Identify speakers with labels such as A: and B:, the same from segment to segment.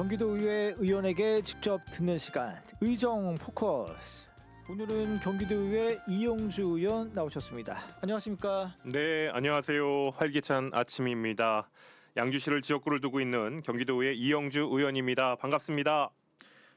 A: 경기도의회 의원에게 직접 듣는 시간 의정 포커스 오늘은 경기도의회 이용주 의원 나오셨습니다. 안녕하십니까?
B: 네, 안녕하세요. 활기찬 아침입니다. 양주시를 지역구를 두고 있는 경기도의 이영주 의원입니다. 반갑습니다.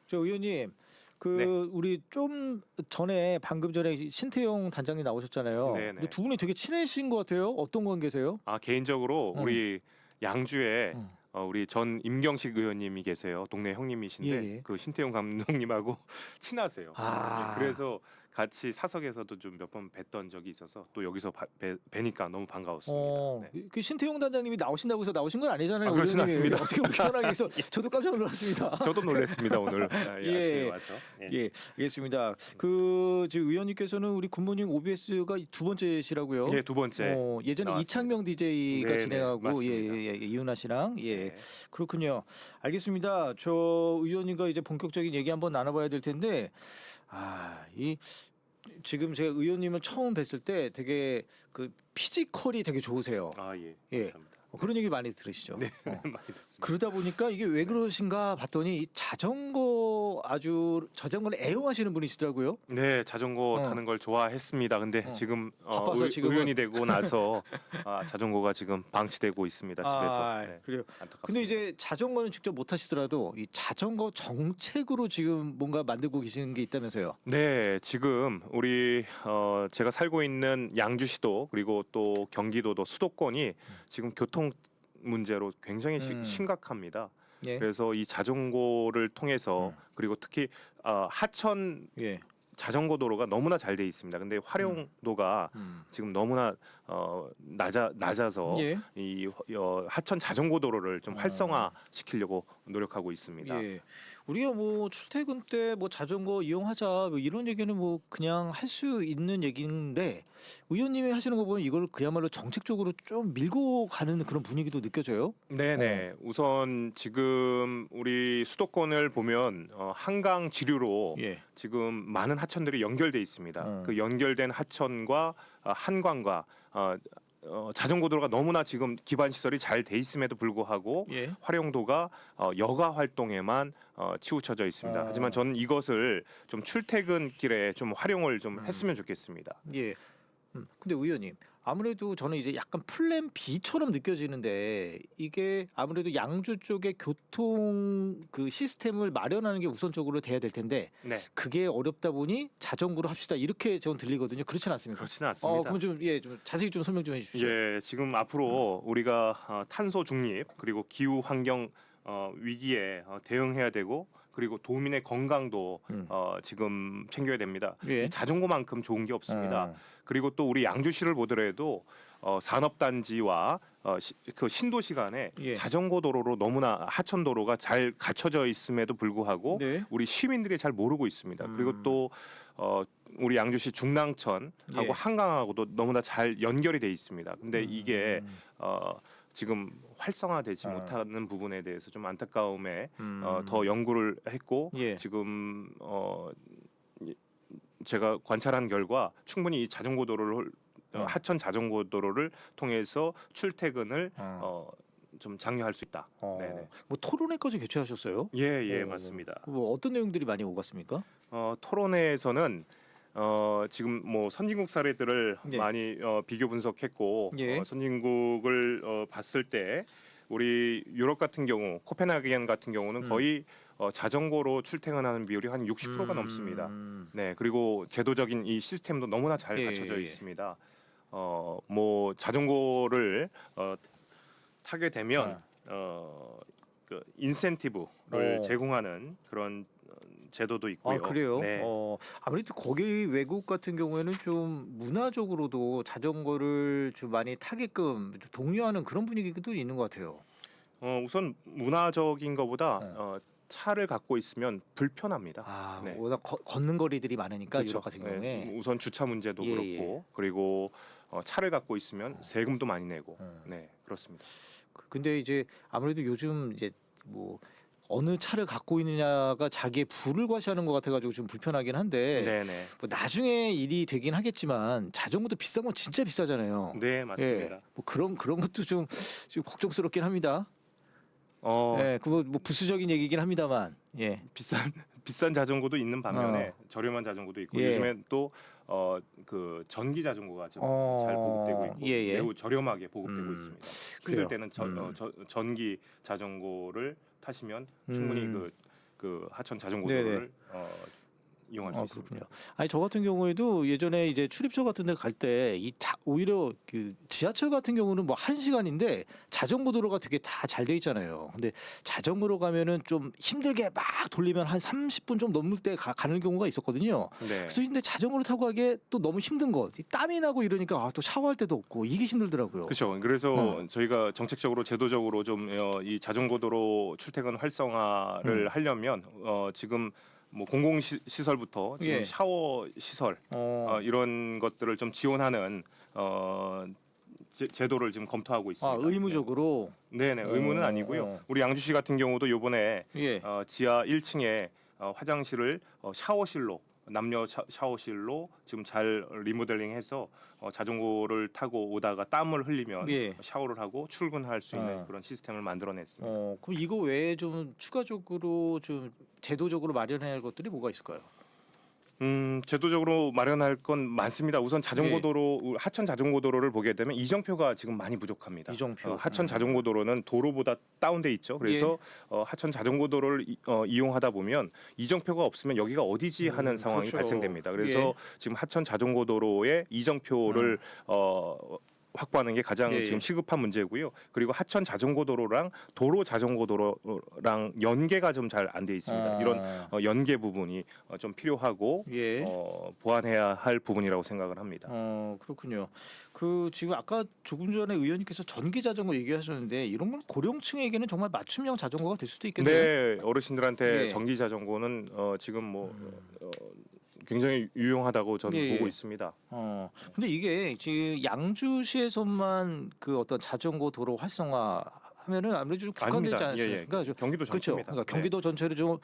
A: 저 의원님 그
B: 네.
A: 우리 좀 전에 방금 전에 신태용 단장님 나오셨잖아요.
B: 네네.
A: 근데 두 분이 되게 친해진 것 같아요. 어떤 관계세요?
B: 아 개인적으로
A: 음.
B: 우리 양주에
A: 음.
B: 어, 우리 전 임경식 의원님이 계세요. 동네 형님이신데
A: 예, 예.
B: 그 신태용 감독님하고 친하세요.
A: 아.
B: 네, 그래서 같이 사석에서도 좀 몇 번 뵀던 적이 있어서 또 여기서 봐- 뵈, 뵈니까 너무 반가웠습니다.
A: 어,
B: 네.
A: 그 신태용 단장님이 나오신다고 해서 나오신 건 아니잖아요.
B: 아, 그렇진. 않습니다.
A: 어떻게 우연하게 해서 저도 깜짝 놀랐습니다.
B: 저도 놀랐습니다 오늘 아, 예,
A: 예.
B: 아침에 와서. 예.
A: 예, 알겠습니다. 그 지금 의원님께서는 우리 굿모닝 OBS가 두 번째시라고요.
B: 예, 두 번째.
A: 어, 예전에
B: 나왔습니다.
A: 이창명 DJ가
B: 네 네,
A: 진행하고 예,
B: 맞습니다.
A: 예, 예, 이윤아 씨랑 예
B: 네.
A: 그렇군요. 알겠습니다. 저 의원님과 이제 본격적인 얘기 한번 나눠봐야 될 텐데 아 이 지금 제가 의원님을 처음 뵀을 때 되게 그 피지컬이 되게 좋으세요.
B: 아 예.
A: 예.
B: 감사합니다.
A: 어, 그런 얘기 많이 들으시죠.
B: 네,
A: 어.
B: 많이 듣습니다.
A: 그러다 보니까 이게 왜 그러신가 봤더니 이 자전거 아주 자전거를 애용하시는 분이시더라고요.
B: 네, 자전거
A: 어.
B: 타는 걸 좋아했습니다. 근데 지금 어,
A: 바빠서
B: 의,
A: 지금은-
B: 의원이 되고 나서 아, 자전거가 지금 방치되고 있습니다. 집에서.
A: 아,
B: 네,
A: 그래요.
B: 안타깝습니다.
A: 근데 이제 자전거는 직접 못 하시더라도 이 자전거 정책으로 지금 뭔가 만들고 계시는 게 있다면서요.
B: 네, 지금 우리 어, 제가 살고 있는 양주시도 그리고 또 경기도도 수도권이 지금 교통 문제로 굉장히 시-
A: 음.
B: 심각합니다.
A: 예.
B: 그래서 이 자전거를 통해서 그리고 특히 어, 하천
A: 예.
B: 자전거 도로가 너무나 잘 돼 있습니다. 근데 활용도가
A: 음.
B: 지금 너무나 어 낮아 낮아서
A: 예.
B: 이 어, 하천 자전거 도로를 좀 활성화 시키려고 노력하고 있습니다.
A: 예. 우리가 뭐 출퇴근 때 뭐 자전거 이용하자 뭐 이런 얘기는 뭐 그냥 할 수 있는 얘기인데 의원님이 하시는 거 보면 이걸 그야말로 정책적으로 좀 밀고 가는 그런 분위기도 느껴져요.
B: 네네. 우선 지금 우리 수도권을 보면 어, 한강 지류로
A: 예.
B: 지금 많은 하천들이 연결돼 있습니다.
A: 음.
B: 그 연결된 하천과 어, 한강과 어, 어, 자전거 도로가 너무나 지금 기반 시설이 잘 돼 있음에도 불구하고
A: 예.
B: 활용도가 어, 여가 활동에만 어, 치우쳐져 있습니다.
A: 아.
B: 하지만 저는 이것을 좀 출퇴근길에 좀 활용을 좀
A: 음.
B: 했으면 좋겠습니다.
A: 예. 음, 근데 의원님 아무래도 저는 이제 약간 플랜 B처럼 느껴지는데 이게 아무래도 양주 쪽에 교통 그 시스템을 마련하는 게 우선적으로 돼야 될 텐데
B: 네.
A: 그게 어렵다 보니 자전거로 합시다 이렇게 저는 들리거든요. 그렇진 않습니까?
B: 그렇지는 않습니다.
A: 어, 그럼 좀 예, 좀 자세히 좀 설명 좀 해주십시오.
B: 예, 지금 앞으로 우리가 어, 탄소 중립 그리고 기후 환경 어, 위기에 어, 대응해야 되고 그리고 도민의 건강도
A: 음.
B: 어, 지금 챙겨야 됩니다.
A: 예.
B: 이 자전거만큼 좋은 게 없습니다.
A: 어.
B: 그리고 또 우리 양주시를 보더라도 어, 산업단지와 어, 시, 그 신도시 간에
A: 예.
B: 자전거 도로로 너무나 하천 도로가 잘 갖춰져 있음에도 불구하고
A: 네. 음.
B: 우리 시민들이 잘 모르고 있습니다. 그리고 또 어, 우리 양주시 중랑천하고
A: 예.
B: 한강하고도 너무나 잘 연결이 돼 있습니다. 근데
A: 음.
B: 이게 어, 지금 활성화되지
A: 아.
B: 못하는 부분에 대해서 좀 안타까움에
A: 음.
B: 어, 더 연구를 했고
A: 예.
B: 지금 어, 이- 제가 관찰한 결과 충분히 이 자전거 도로를 어,
A: 어.
B: 하천 자전거 도로를 통해서 출퇴근을
A: 어.
B: 어, 좀 장려할 수 있다.
A: 어,
B: 네네.
A: 뭐 토론회까지 개최하셨어요?
B: 예, 예,
A: 어,
B: 맞습니다.
A: 뭐 어떤 내용들이 많이 오갔습니까?
B: 어, 토론회에서는 어, 지금 뭐 선진국 사례들을
A: 예.
B: 많이 어, 비교 분석했고
A: 예.
B: 어, 선진국을 어, 봤을 때 우리 유럽 같은 경우 코펜하겐 같은 경우는
A: 음.
B: 거의 어, 자전거로 출퇴근하는 비율이 한 60%가
A: 음.
B: 넘습니다. 네, 그리고 제도적인 이 시스템도 너무나 잘
A: 예,
B: 갖춰져
A: 예, 예.
B: 있습니다. 어, 뭐 자전거를 어, 타게 되면 어, 그 인센티브를
A: 어.
B: 제공하는 그런 어, 제도도 있고요.
A: 아 그래요?
B: 네.
A: 어, 아무래도 거기 외국 같은 경우에는 좀 문화적으로도 자전거를 좀 많이 타게끔 좀 독려하는 그런 분위기도 있는 것 같아요.
B: 어, 우선 문화적인 것보다
A: 네.
B: 어, 차를 갖고 있으면 불편합니다.
A: 아,
B: 네.
A: 워낙 거- 걷는 거리들이 많으니까
B: 그렇죠.
A: 유럽 같은 경우에.
B: 네, 우선 주차 문제도
A: 예,
B: 그렇고 그리고 어, 차를 갖고 있으면 세금도 많이 내고 네 그렇습니다.
A: 그- 근데 이제 아무래도 요즘 이제 뭐 어느 차를 갖고 있느냐가 자기의 부를 과시하는 것 같아가지고 좀 불편하긴 한데
B: 네네
A: 뭐 나중에 일이 되긴 하겠지만 자전거도 비싼 건 진짜 비싸잖아요.
B: 네 맞습니다.
A: 예, 뭐 그런 그런 것도 좀, 좀 걱정스럽긴 합니다.
B: 어,
A: 예, 그거 뭐 부수적인 얘기긴 합니다만. 예.
B: 비싼 비싼 자전거도 있는 반면에
A: 어.
B: 저렴한 자전거도 있고
A: 예.
B: 요즘에 또어그 전기 자전거가 좀
A: 어.
B: 잘 보급되고 있고
A: 예, 예.
B: 매우 저렴하게 보급되고
A: 음.
B: 있습니다.
A: 그래요.
B: 힘들 때는 저,
A: 음.
B: 어, 저- 전기 자전거를 타시면 충분히
A: 음.
B: 그, 그 하천 자전거도를 어, 이용할 수
A: 아,
B: 있습니다.
A: 그렇군요. 아니 저 같은 경우에도 예전에 이제 출입처 같은 데 갈 때 이 오히려 그 지하철 같은 경우는 뭐 한 시간인데 자전거 도로가 되게 다 잘 돼 있잖아요. 근데 자전거로 가면은 좀 힘들게 막 돌리면 한 30분 좀 넘을 때 가, 는 경우가 있었거든요.
B: 네.
A: 그래서 근데 자전거를 타고 가기에 또 너무 힘든 거, 이 땀이 나고 이러니까 아, 또 샤워할 데도 없고 이게 힘들더라고요.
B: 그렇죠. 그래서
A: 어.
B: 저희가 정책적으로 제도적으로 좀 이 자전거 도로 출퇴근 활성화를
A: 음.
B: 하려면 어, 지금 뭐 공공 시, 시설부터 지금
A: 예.
B: 샤워 시설
A: 어,
B: 어, 이런 것들을 좀 지원하는 어, 제, 제도를 지금 검토하고 있습니다.
A: 아 의무적으로
B: 네네
A: 어,
B: 의무는 아니고요.
A: 어.
B: 우리 양주시 같은 경우도 요번에
A: 예.
B: 어, 지하 1층에 어, 화장실을 어, 샤워실로 남녀 샤, 샤워실로 지금 잘 리모델링해서 어, 자전거를 타고 오다가 땀을 흘리면
A: 예.
B: 샤워를 하고 출근할 수 있는
A: 어.
B: 그런 시스템을 만들어냈습니다.
A: 어, 그럼 이거 외에 좀 추가적으로 좀 제도적으로 마련해야 할 것들이 뭐가 있을까요?
B: 음, 제도적으로 마련할 건 많습니다. 우선 자전거 도로 하천 자전거 도로를 보게 되면 이정표가 지금 많이 부족합니다.
A: 이정표.
B: 어, 하천
A: 음.
B: 자전거 도로는 도로보다 다운돼 있죠. 그래서 어, 하천 자전거 도로를 이, 어, 이용하다 보면 이정표가 없으면 여기가 어디지 하는
A: 음,
B: 상황이
A: 그렇죠.
B: 발생됩니다. 그래서
A: 예.
B: 지금 하천 자전거 도로에 이정표를 어, 확보하는 게 가장
A: 예, 예.
B: 지금 시급한 문제고요. 그리고 하천 자전거 도로랑 도로 자전거 도로랑 연계가 좀 잘 안 돼 있습니다.
A: 아,
B: 이런 어, 연계 부분이 어, 좀 필요하고
A: 예.
B: 어, 보완해야 할 부분이라고 생각을 합니다.
A: 어 그렇군요. 그 지금 아까 조금 전에 의원님께서 전기 자전거 얘기하셨는데 이런 건 고령층에게는 정말 맞춤형 자전거가 될 수도 있겠네요.
B: 네, 어르신들한테
A: 예.
B: 전기 자전거는 어, 지금 뭐 어, 굉장히 유용하다고 저는
A: 예, 예.
B: 보고 있습니다.
A: 어 근데 이게 지금 양주시에서만 그 어떤 자전거 도로 활성화 하면은 아무래도 좀 국한되지
B: 아닙니다.
A: 않습니까?
B: 예, 예.
A: 그러니까 좀-
B: 경기도
A: 그렇죠.
B: 전체입니다.
A: 그러니까
B: 네.
A: 경기도 전체를 좀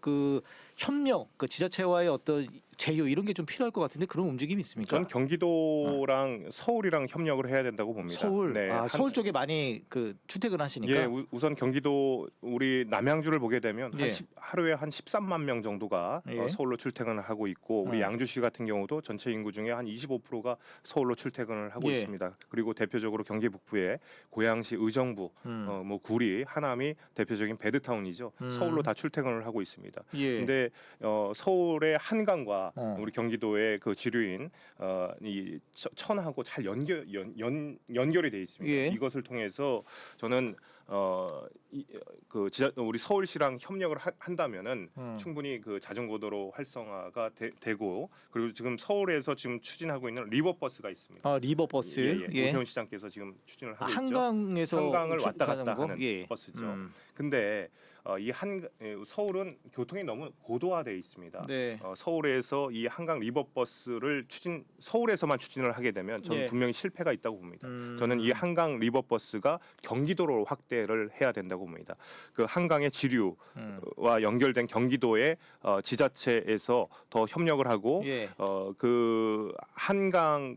A: 그 협력, 그 지자체와의 어떤 제휴 이런 게 좀 필요할 것 같은데 그런 움직임이 있습니까?
B: 전 경기도랑 서울이랑 협력을 해야 된다고 봅니다.
A: 서울,
B: 네,
A: 아
B: 한-
A: 서울 쪽에 많이 그 출퇴근하시니까.
B: 예, 우, 우선 경기도 우리 남양주를 보게 되면
A: 예.
B: 한 10, 하루에 한 13만 명 정도가
A: 예.
B: 어, 서울로 출퇴근을 하고 있고 우리
A: 어.
B: 양주시 같은 경우도 전체 인구 중에 한 25%가 서울로 출퇴근을 하고
A: 예.
B: 있습니다. 그리고 대표적으로 경기 북부에 고양시 의정부,
A: 음.
B: 어, 뭐 구리, 하남이 대표적인 베드타운이죠.
A: 음.
B: 서울로 다 출퇴근을 하고 있습니다.
A: 예.
B: 근데 어, 서울의 한강과
A: 어.
B: 우리 경기도의 그 지류인 어, 이 천- 천하고 잘 연결 연, 연 연결이 돼 있습니다.
A: 예.
B: 이것을 통해서 저는 어, 이, 그 지자, 우리 서울시랑 협력을 하, 한다면은
A: 음.
B: 충분히 그 자전거도로 활성화가 되, 고 그리고 지금 서울에서 지금 추진하고 있는 리버버스가 있습니다.
A: 아 리버버스.
B: 예, 예. 오세훈 시장께서 지금 추진을
A: 아,
B: 하고 있죠.
A: 한강에서
B: 한강을
A: 출-
B: 왔다
A: 가는
B: 갔다
A: 거?
B: 하는
A: 예.
B: 버스죠.
A: 음.
B: 근데 어, 이 한 서울은 교통이 너무 고도화돼 있습니다.
A: 네.
B: 어, 서울에서 이 한강 리버버스를 추진 서울에서만 추진을 하게 되면 저는
A: 예.
B: 분명히 실패가 있다고 봅니다.
A: 음.
B: 저는 이 한강 리버버스가 경기도로 확대를 해야 된다고 봅니다. 그 한강의 지류와
A: 음.
B: 연결된 경기도의 어, 지자체에서 더 협력을 하고
A: 예.
B: 어, 그 한강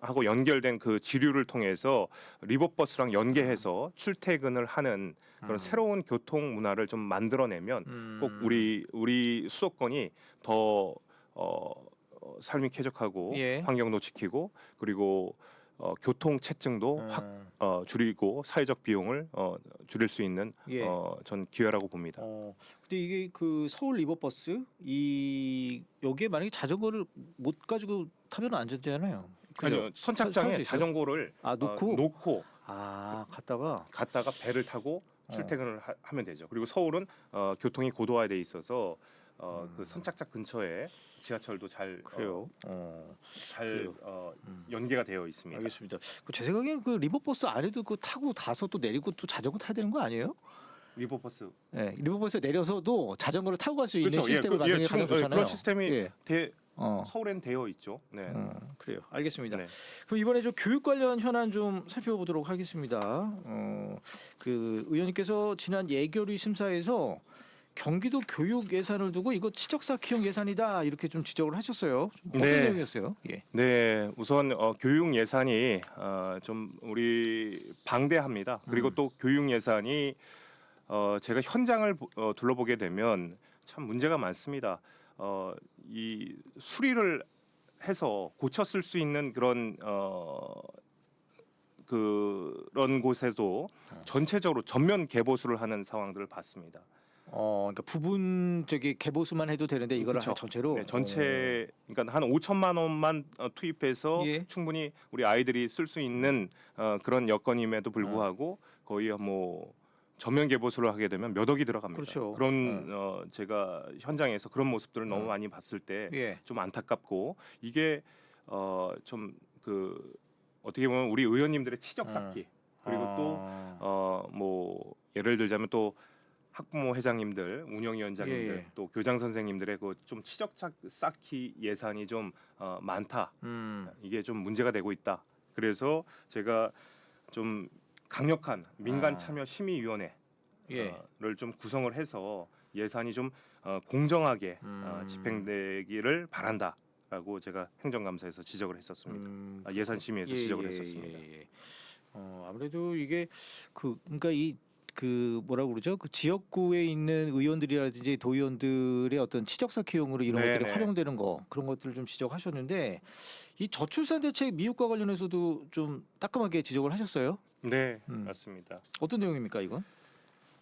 B: 하고 연결된 그 지류를 통해서 리버버스랑 연계해서 출퇴근을 하는 그런
A: 음.
B: 새로운 교통 문화를 좀 만들어내면
A: 음.
B: 꼭 우리 우리 수도권이 더 어, 어, 삶이 쾌적하고
A: 예.
B: 환경도 지키고 그리고 어, 교통 체증도 확
A: 음.
B: 어, 줄이고 사회적 비용을 어, 줄일 수 있는
A: 예.
B: 어, 전 기회라고 봅니다.
A: 어, 근데 이게 그 서울 리버버스 이 여기에 만약에 자전거를 못 가지고 타면 안 되잖아요. 그죠?
B: 아니요 선착장에
A: 있어요?
B: 자전거를
A: 아, 놓고?
B: 어, 놓고
A: 아 갔다가
B: 갔다가 배를 타고
A: 어.
B: 출퇴근을 하, 하면 되죠. 그리고 서울은 어, 교통이 고도화돼 있어서 어, 그 선착장 근처에 지하철도 잘
A: 음. 그래요. 어,
B: 어, 잘
A: 그래요.
B: 어,
A: 음.
B: 연계가 되어 있습니다.
A: 알겠습니다. 그 제 생각에는 그 리버버스 안에도 그 타고 다서 또 내리고 또 자전거 타야 되는 거 아니에요?
B: 리버버스
A: 예, 리버버스 내려서도 자전거를 타고 갈 수 있는
B: 그렇죠.
A: 시스템을
B: 예, 그- 예,
A: 만드는 게 가장
B: 충- 예,
A: 좋잖아요.
B: 그런 시스템이
A: 예.
B: 대,
A: 어.
B: 서울엔 되어 있죠. 네.
A: 어, 그래요. 알겠습니다.
B: 네.
A: 그럼 이번에 좀 교육 관련 현안 좀 살펴보도록 하겠습니다. 어, 그 의원님께서 지난 예결위 심사에서 경기도 교육 예산을 두고 이거 치적사 키용 예산이다 이렇게 좀 지적을 하셨어요. 좀 어떤
B: 네.
A: 내용이었어요? 예.
B: 네, 우선 어, 교육 예산이 어, 좀 우리 방대합니다. 그리고
A: 음.
B: 또 교육 예산이 어, 제가 현장을 보- 어, 둘러보게 되면 참 문제가 많습니다. 어, 이 수리를 해서 고쳤을 수 있는 그런 어, 그런 곳에도 전체적으로 전면 개보수를 하는 상황들을 봤습니다.
A: 어, 그러니까 부분 저기 개보수만 해도 되는데 이거를
B: 그쵸.
A: 전체로
B: 네, 전체 그러니까 한 5천만 원만 어, 투입해서
A: 예.
B: 충분히 우리 아이들이 쓸 수 있는 어, 그런 여건임에도 불구하고 거의 뭐 전면 개보수를 하게 되면 몇 억이 들어갑니다.
A: 그렇죠.
B: 런 어, 제가 현장에서 그런 모습들을 너무 많이 봤을 때 좀
A: 예.
B: 안타깝고 이게 어, 좀그 어떻게 보면 우리 의원님들의 치적 쌓기 그리고 또
A: 아.
B: 어뭐 예를 들자면 또 학부모 회장님들, 운영위원장님들,
A: 예, 예.
B: 또 교장 선생님들의 그 좀 치적 차- 쌓기 예산이 좀 어, 많다.
A: 음.
B: 이게 좀 문제가 되고 있다. 그래서 제가 좀 강력한 민간
A: 아.
B: 참여 심의위원회를
A: 예.
B: 좀 구성을 해서 예산이 좀 어, 공정하게 어,
A: 음.
B: 집행되기를 바란다라고 제가 행정감사에서 지적을 했었습니다.
A: 음.
B: 아, 예산 심의에서
A: 예,
B: 지적을
A: 예,
B: 했었습니다.
A: 예, 예. 어, 아무래도 이게 그 그러니까 이 그 뭐라고 그러죠? 그 지역구에 있는 의원들이라든지 도의원들의 어떤 치적 쌓기용으로 이런
B: 네네.
A: 것들이 활용되는 거 그런 것들을 좀 지적하셨는데 이 저출산 대책 미흡과 관련해서도 좀 따끔하게 지적을 하셨어요.
B: 네,
A: 음.
B: 맞습니다.
A: 어떤 내용입니까 이건?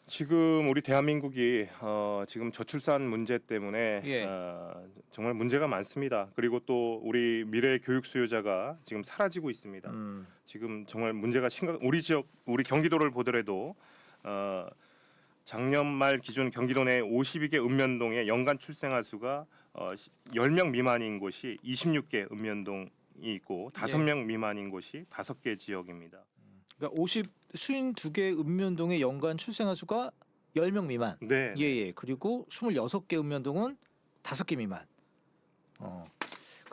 B: 지금 우리 대한민국이 어, 지금 저출산 문제 때문에
A: 예.
B: 어, 정말 문제가 많습니다. 그리고 또 우리 미래 교육 수요자가 지금 사라지고 있습니다.
A: 음.
B: 지금 정말 문제가 심각. 우리 지역, 우리 경기도를 보더라도 어, 작년 말 기준 경기도 내 52개 읍면동의 연간 출생아 수가 어, 10명 미만인 곳이 26개 읍면동이 있고
A: 예.
B: 5명 미만인 곳이 5개 지역입니다.
A: 그러니까 50 52개 읍면동의 연간 출생아 수가 10명 미만.
B: 네.
A: 예, 예. 그리고 26개 읍면동은 5개 미만. 어.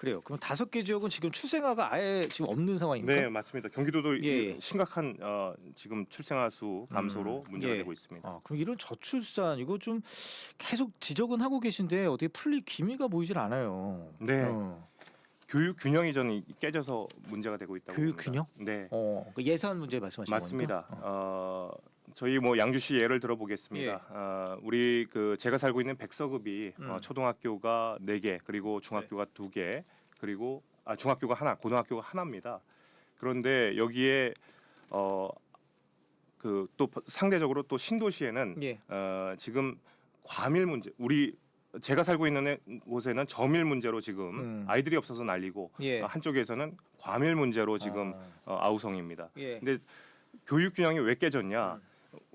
A: 그래요. 그럼 다섯 개 지역은 지금 출생아가 아예 지금 없는 상황입니까?
B: 네 맞습니다. 경기도도 이-
A: 예, 예.
B: 심각한 어, 지금 출생아 수 감소로
A: 음,
B: 문제가
A: 예.
B: 되고 있습니다.
A: 아, 그럼 이런 저출산 이거 좀 계속 지적은 하고 계신데 어떻게 풀릴 기미가 보이질 않아요.
B: 네.
A: 어,
B: 교육 균형이 저는 깨져서 문제가 되고 있다고
A: 교육
B: 봅니다. 네
A: 어, 그 예산 문제 말씀하시는
B: 맞습니다.
A: 거니까?
B: 어, 저희 뭐 양주시 예를 들어보겠습니다.
A: 예.
B: 어, 우리 그 제가 살고 있는 백서급이 어,
A: 음.
B: 초등학교가 4개 그리고 중학교가 2개 그리고 아 중학교가 하나 고등학교가 하나입니다. 그런데 여기에 어, 그 또 상대적으로 또 신도시에는
A: 예.
B: 어, 지금 과밀 문제 우리 제가 살고 있는 곳에는 저밀 문제로 지금
A: 음.
B: 아이들이 없어서 난리고
A: 예.
B: 어, 한쪽에서는 과밀 문제로 지금
A: 어,
B: 어, 아우성입니다.
A: 예.
B: 근데 교육 균형이 왜 깨졌냐?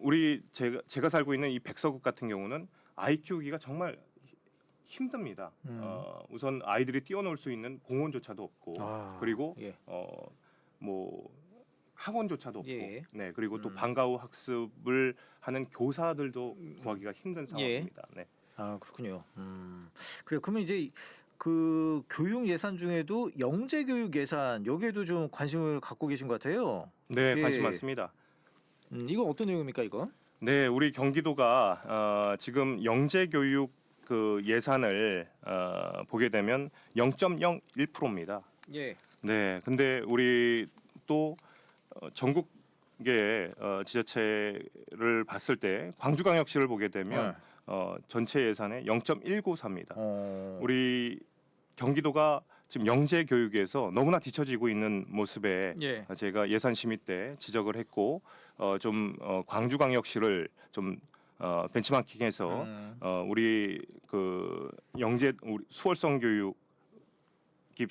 B: 우리 제가 제가 살고 있는 이 백서국 같은 경우는 아이 키우기가 정말 힘듭니다.
A: 음.
B: 어, 우선 아이들이 뛰어놀 수 있는 공원조차도 없고
A: 아,
B: 그리고
A: 예.
B: 어뭐 학원조차도 없고
A: 예.
B: 네 그리고 또
A: 음.
B: 방과 후 학습을 하는 교사들도 구하기가 힘든 상황입니다. 네.
A: 아 그렇군요. 음. 그래요. 그러면 이제 그 교육 예산 중에도 영재 교육 예산 여기에도 좀 관심을 갖고 계신 것 같아요.
B: 네,
A: 예.
B: 관심 많습니다.
A: 음, 이거 어떤 내용입니까 이거?
B: 네, 우리 경기도가 어, 지금 영재 교육 그 예산을 어, 보게 되면 0.01%입니다.
A: 예.
B: 네, 근데 우리 또 어, 전국의 어, 지자체를 봤을 때 광주광역시를 보게 되면 어, 전체 예산의 0.194입니다.
A: 어.
B: 우리 경기도가 지금 영재 교육에서 너무나 뒤처지고 있는 모습에
A: 예.
B: 제가 예산 심의 때 지적을 했고 어, 좀 어, 광주광역시를 좀 어, 벤치마킹해서
A: 음.
B: 어, 우리 그 영재 우리 수월성 교육이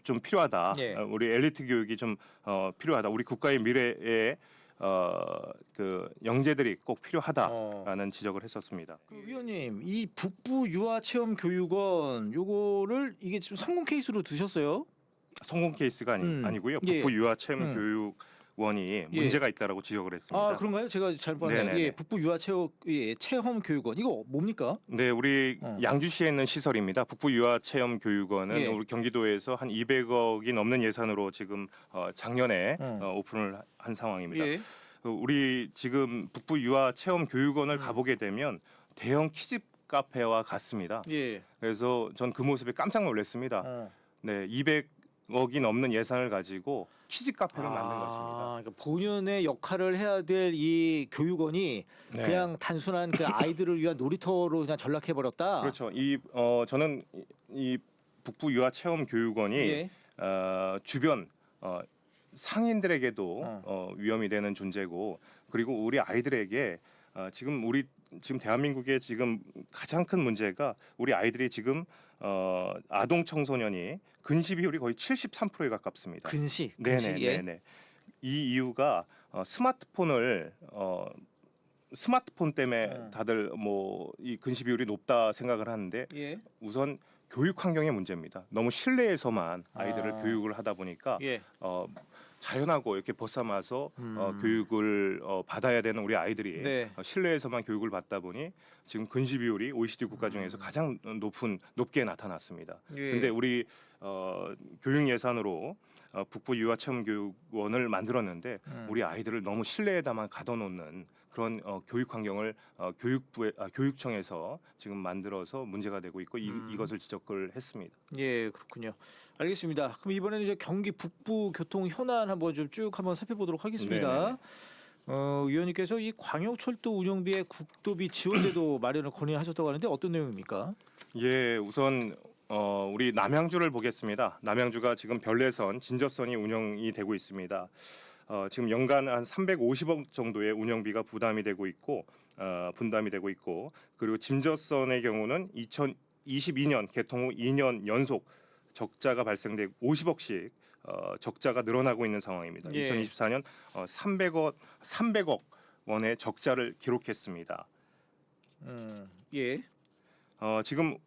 B: 좀 필요하다.
A: 예.
B: 어, 우리 엘리트 교육이 좀 어, 필요하다. 우리 국가의 미래에 어, 그 영재들이 꼭 필요하다라는
A: 어.
B: 지적을 했었습니다.
A: 그 위원님 이 북부 유아 체험 교육원 요거를 이게 지금 성공 케이스로 두셨어요?
B: 성공 케이스가 아니,
A: 음.
B: 아니고요.
A: 예.
B: 북부 유아 체험
A: 음.
B: 교육 원이
A: 예.
B: 문제가 있다라고 지적을 했습니다.
A: 아 그런가요? 제가 잘 봤네요.
B: 네네네.
A: 예, 북부 유아 체험 예, 체험 교육원 이거 뭡니까?
B: 네, 우리
A: 어.
B: 양주시에 있는 시설입니다. 북부 유아 체험 교육원은
A: 예.
B: 우리 경기도에서 한 200억이 넘는 예산으로 지금 어, 작년에
A: 어.
B: 어, 오픈을 한 상황입니다.
A: 예.
B: 어, 우리 지금 북부 유아 체험 교육원을
A: 음.
B: 가보게 되면 대형 키즈 카페와 같습니다.
A: 예.
B: 그래서 전 그 모습에 깜짝 놀랐습니다.
A: 어.
B: 네, 200 300억이 넘는 예산을 가지고 키즈 카페를 만든 것입니다.
A: 그러니까 본연의 역할을 해야 될 이 교육원이
B: 네.
A: 그냥 단순한 그 아이들을 위한 놀이터로 그냥 전락해 버렸다.
B: 그렇죠. 이 어, 저는 이, 이 북부 유아 체험 교육원이
A: 예.
B: 어, 주변 어, 상인들에게도
A: 어.
B: 어. 위험이 되는 존재고 그리고 우리 아이들에게 어, 지금 우리 지금 대한민국의 지금 가장 큰 문제가 우리 아이들이 지금 어, 아동 청소년이 근시 비율이 거의 73%에 가깝습니다.
A: 근시, 근시.
B: 네네,
A: 예.
B: 네네. 이 이유가 어, 스마트폰을 어, 스마트폰 때문에
A: 어.
B: 다들 뭐 이 근시 비율이 높다 생각을 하는데
A: 예.
B: 우선 교육 환경의 문제입니다. 너무 실내에서만 아이들을
A: 아.
B: 교육을 하다 보니까
A: 예.
B: 어, 자연하고 이렇게 벗삼아서 어,
A: 음.
B: 교육을 어, 받아야 되는 우리 아이들이
A: 네.
B: 어, 실내에서만 교육을 받다 보니 지금 근시 비율이 OECD 국가 중에서 가장 높은 높게 나타났습니다.
A: 음. 예.
B: 근데 우리 어, 교육 예산으로 어, 북부 유아체험 교육원을 만들었는데
A: 음.
B: 우리 아이들을 너무 실내에다만 가둬놓는 그런 어, 교육 환경을 어, 교육부에 아, 교육청에서 지금 만들어서 문제가 되고 있고 이,
A: 음.
B: 이것을 지적을 했습니다.
A: 예, 그렇군요. 알겠습니다. 그럼 이번에는 이제 경기 북부 교통 현안 한번 좀 쭉 한번 살펴보도록 하겠습니다.
B: 네네.
A: 어, 의원님께서 이 광역철도 운영비의 국도비 지원제도 마련을 건의하셨다고 하는데 어떤 내용입니까?
B: 예, 우선 어, 우리 남양주를 보겠습니다. 남양주가 지금 별내선, 진저선이 운영이 되고 있습니다. 어, 지금 연간 한 350억 정도의 운영비가 부담이 되고 있고 어, 분담이 되고 있고 그리고 진저선의 경우는 2022년 개통 후 2년 연속 적자가 발생되고 50억씩 어, 적자가 늘어나고 있는 상황입니다.
A: 예.
B: 2024년 어, 300억 300억 원의 적자를 기록했습니다.
A: 음, 예.
B: 어, 지금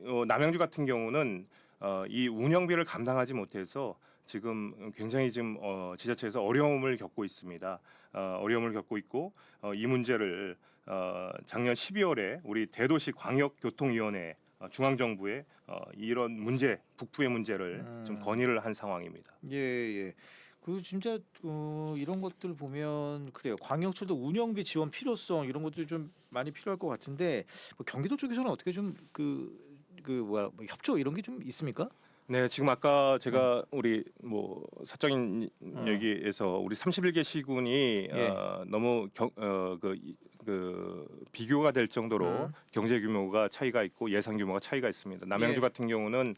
B: 어, 남양주 같은 경우는 어, 이 운영비를 감당하지 못해서 지금 굉장히 지금 어, 지자체에서 어려움을 겪고 있습니다. 어, 어려움을 겪고 있고 어, 이 문제를 어, 작년 12월에 우리 대도시 광역교통위원회 어, 중앙정부에 어, 이런 문제 북부의 문제를 좀
A: 음.
B: 건의를 한 상황입니다.
A: 예, 예. 그 진짜 어, 이런 것들 보면 그래요. 광역철도 운영비 지원 필요성 이런 것들이 좀 많이 필요할 것 같은데 뭐 경기도 쪽에서는 어떻게 좀 그 그 뭐야 뭐 협조 이런 게 좀 있습니까?
B: 네, 지금 아까 제가 우리 뭐 사적인
A: 어.
B: 얘기에서 우리 31개 시군이
A: 예.
B: 어, 너무 경, 어, 그, 이- 그 비교가 될 정도로
A: 음.
B: 경제 규모가 차이가 있고 예산 규모가 차이가 있습니다. 남양주
A: 예.
B: 같은 경우는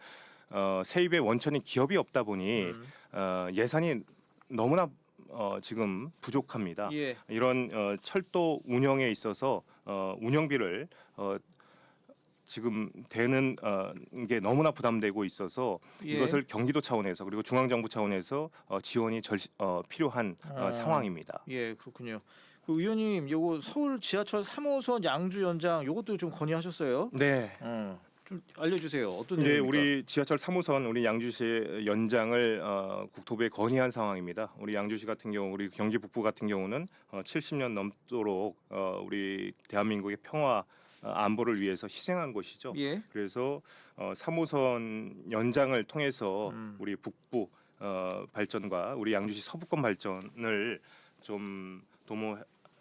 B: 어, 세입의 원천이 기업이 없다 보니
A: 음.
B: 어, 예산이 너무나 어, 지금 부족합니다.
A: 예.
B: 이런 어, 철도 운영에 있어서 어, 운영비를 어, 지금 되는 어, 게 너무나 부담되고 있어서
A: 예.
B: 이것을 경기도 차원에서 그리고 중앙 정부 차원에서 어, 지원이 절, 어, 필요한 어,
A: 아.
B: 상황입니다.
A: 예, 그렇군요. 그 의원님, 요거 서울 지하철 3호선 양주 연장 요것도 좀 건의하셨어요.
B: 네.
A: 어, 좀 알려주세요. 어떤
B: 네,
A: 내용입니까?
B: 우리 지하철 3호선 우리 양주시 연장을 어, 국토부에 건의한 상황입니다. 우리 양주시 같은 경우, 우리 경기 북부 같은 경우는 어, 70년 넘도록 어, 우리 대한민국의 평화 어, 안보를 위해서 희생한 곳이죠.
A: 예.
B: 그래서 어, 3호선 연장을 통해서
A: 음.
B: 우리 북부 어, 발전과 우리 양주시 서부권 발전을 좀 도모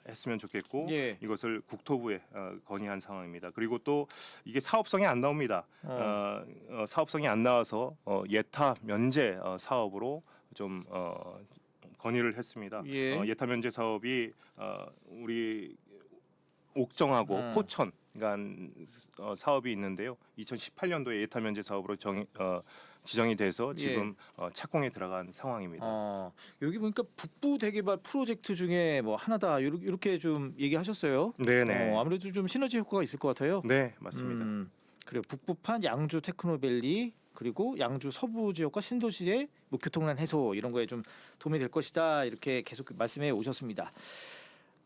B: 했으면 좋겠고
A: 예.
B: 이것을 국토부에 어, 건의한 상황입니다. 그리고 또 이게 사업성이 안 나옵니다.
A: 어.
B: 어, 어, 사업성이 안 나와서 어, 예타 면제 어, 사업으로 좀 어, 건의를 했습니다.
A: 예.
B: 어, 예타 면제 사업이 어, 우리 옥정하고
A: 음.
B: 포천 간 어, 사업이 있는데요. 2018년도에 예타 면제 사업으로 정, 어, 지정이 돼서
A: 예.
B: 지금 어, 착공에 들어간 상황입니다.
A: 어, 여기 보니까 북부 대개발 프로젝트 중에 뭐 하나다 요렇- 이렇게 좀 얘기하셨어요.
B: 네네.
A: 어, 아무래도 좀 시너지 효과가 있을 것 같아요.
B: 네 맞습니다.
A: 음, 그래요. 북부판 양주 테크노밸리 그리고 양주 서부 지역과 신도시의 뭐 교통난 해소 이런 거에 좀 도움이 될 것이다 이렇게 계속 말씀해 오셨습니다.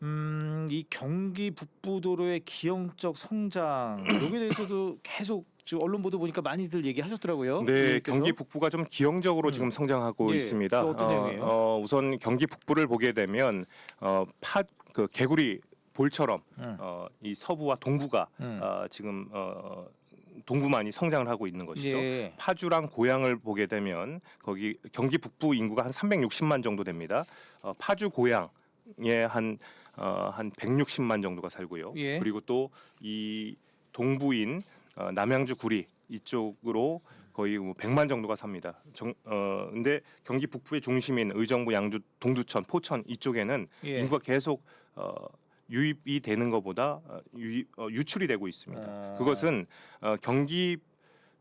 A: 음, 이 경기 북부도로의 기형적 성장 여기에 대해서도 계속 지금 언론 보도 보니까 많이들 얘기하셨더라고요.
B: 네,
A: 의원님께서.
B: 경기 북부가 좀 기형적으로
A: 음.
B: 지금 성장하고
A: 예,
B: 있습니다.
A: 또 어떤 내용이에요?
B: 어, 우선 경기 북부를 보게 되면 어, 팥그 개구리 볼처럼
A: 음.
B: 어, 이 서부와 동부가
A: 음.
B: 어, 지금 어, 동부만이 성장을 하고 있는 것이죠.
A: 예.
B: 파주랑 고양을 보게 되면 거기 경기 북부 인구가 한 360만 정도 됩니다. 어, 파주 고양에 한 어, 한 160만 정도가 살고요.
A: 예.
B: 그리고 또 이 동부인 어, 남양주 구리 이쪽으로 거의 뭐 100만 정도가 삽니다. 정, 어 근데 경기 북부의 중심인 의정부, 양주, 동두천, 포천 이쪽에는
A: 예.
B: 인구가 계속 어 유입이 되는 것보다 어, 유, 어, 유출이 되고 있습니다.
A: 아.
B: 그것은 어, 경기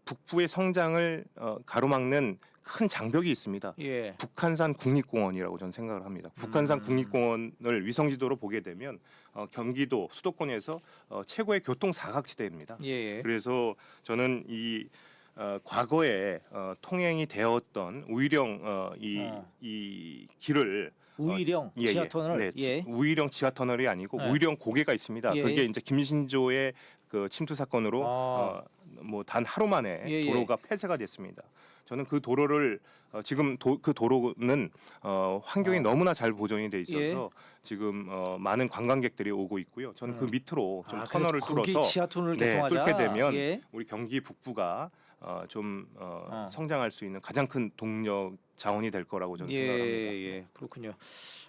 B: 북부의 성장을 어, 가로막는 큰 장벽이 있습니다.
A: 예.
B: 북한산 국립공원이라고 저는 생각을 합니다. 북한산
A: 음.
B: 국립공원을 위성지도로 보게 되면 어, 경기도 수도권에서 어, 최고의 교통 사각지대입니다.
A: 예.
B: 그래서 저는 이 어, 과거에 어, 통행이 되었던 우이령 어, 이,
A: 어.
B: 이 길을
A: 우이령
B: 예, 예.
A: 지하 터널.
B: 네,
A: 예.
B: 우이령 지하 터널이 아니고
A: 네.
B: 우이령 고개가 있습니다.
A: 예.
B: 그게 이제 김신조의 그 침투 사건으로
A: 아.
B: 어, 뭐 단 하루 만에
A: 예, 예.
B: 도로가 폐쇄가 됐습니다. 저는 그 도로를 어, 지금 도, 그 도로는 어, 환경이
A: 아.
B: 너무나 잘 보존이 돼 있어서 지금 어, 많은 관광객들이 오고 있고요. 저는 그
A: 음.
B: 밑으로 좀
A: 아, 그래서
B: 터널을
A: 거기
B: 뚫어서
A: 지하 터널을
B: 네,
A: 개통하자.
B: 뚫게 되면
A: 예.
B: 우리 경기 북부가 어, 좀 어,
A: 어.
B: 성장할 수 있는 가장 큰 동력 자원이 될 거라고 저는
A: 예,
B: 생각합니다.
A: 예, 그렇군요.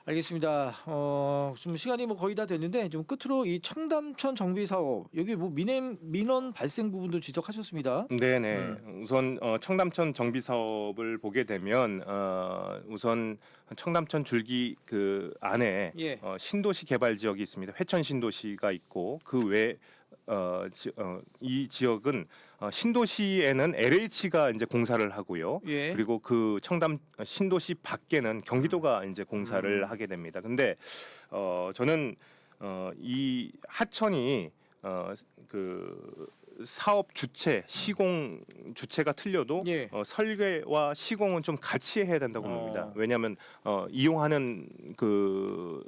A: 알겠습니다. 어, 좀 시간이 뭐 거의 다 됐는데 좀 끝으로 이 청담천 정비 사업 여기 뭐 민원 민원 발생 부분도 지적하셨습니다.
B: 네네.
A: 음.
B: 우선 어, 청담천 정비 사업을 보게 되면 어, 우선 청담천 줄기 그 안에
A: 예.
B: 어, 신도시 개발 지역이 있습니다. 회천 신도시가 있고 그 외 어, 지, 어, 이 지역은 어, 신도시에는 LH가 이제 공사를 하고요.
A: 예.
B: 그리고 그 청담 신도시 밖에는 경기도가 이제 공사를
A: 음.
B: 하게 됩니다. 근데 어 저는 어 이 하천이 어 그 사업 주체 시공 주체가 틀려도
A: 예.
B: 어, 설계와 시공은 좀 같이 해야 된다고
A: 어.
B: 봅니다. 왜냐하면 어, 이용하는 그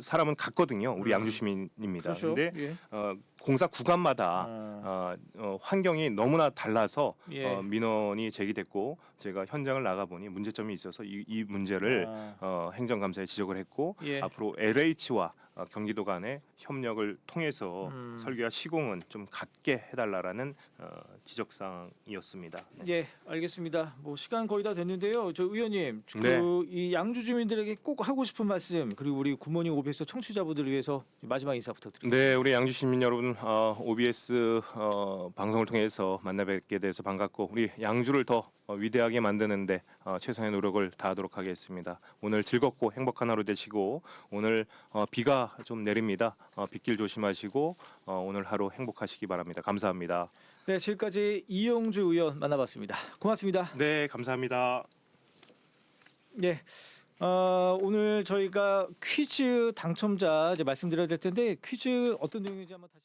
B: 사람은 같거든요. 우리
A: 음.
B: 양주 시민입니다.
A: 그렇죠.
B: 근데
A: 예.
B: 어, 공사 구간마다
A: 어,
B: 어, 어, 환경이 너무나 달라서
A: 예.
B: 어, 민원이 제기됐고 제가 현장을 나가 보니 문제점이 있어서 이, 이 문제를
A: 아,
B: 어, 행정감사에 지적을 했고
A: 예.
B: 앞으로 LH와 어, 경기도 간의 협력을 통해서
A: 음.
B: 설계와 시공은 좀 같게 해달라라는 어, 지적사항이었습니다. 네.
A: 예, 알겠습니다. 뭐 시간 거의 다 됐는데요. 저 의원님,
B: 네.
A: 그이 양주 주민들에게 꼭 하고 싶은 말씀 그리고 우리 굿모닝 오피스 청취자분들을 위해서 마지막 인사 부탁드립니다.
B: 네, 우리 양주 시민 여러분, 어, OBS 어, 방송을 통해서 만나 뵙게 돼서 반갑고 우리 양주를 더 어, 위대하게 만드는데 어, 최선의 노력을 다하도록 하겠습니다. 오늘 즐겁고 행복한 하루 되시고 오늘 어, 비가 좀 내립니다. 어, 빗길 조심하시고 어, 오늘 하루 행복하시기 바랍니다. 감사합니다.
A: 네, 지금까지 이용주 의원 만나봤습니다. 고맙습니다.
B: 네, 감사합니다.
A: 네. 어, 오늘 저희가 퀴즈 당첨자 이제 말씀드려야 될 텐데 퀴즈 어떤 내용인지 한번 다시.